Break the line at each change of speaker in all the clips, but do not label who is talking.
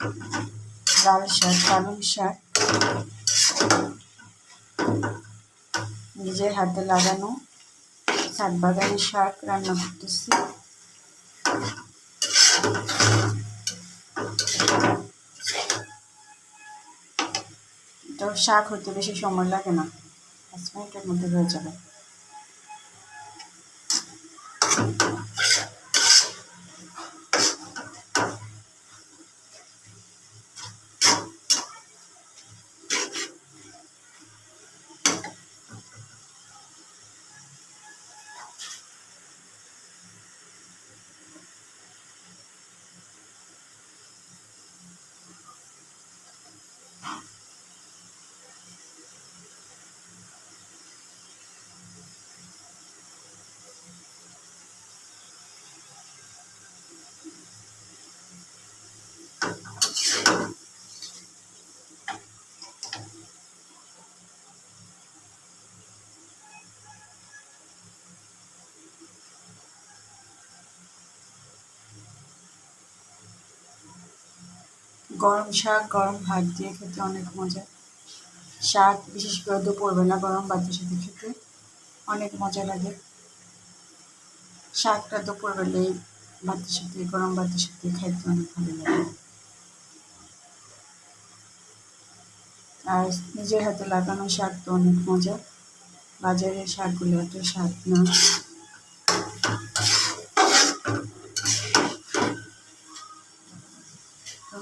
লাল শাক, পালং শাক। নিজের হাতে লাগানো শাক বাগানের শাক রান্না করতেছি। তো শাক হতে বেশি সময় লাগে না। পাঁচ মিনিটের মধ্যে হয়ে যাবে। গরম শাক, গরম ভাত দিয়ে খেতে অনেক মজা। শাক বিশেষ করে দুপুরবেলা গরম ভাতের সাথে খেতে অনেক মজা লাগে। শাকটা দুপুরবেলায় ভাতের সাথে, গরম ভাতের সাথে খাইতে অনেক ভালো লাগে। আর নিজের হাতে লাগানো শাক তো অনেক মজা। বাজারের শাকগুলো এত স্বাদ না।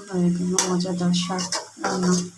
তো হয়ে গেল মজাদার শাক রান্না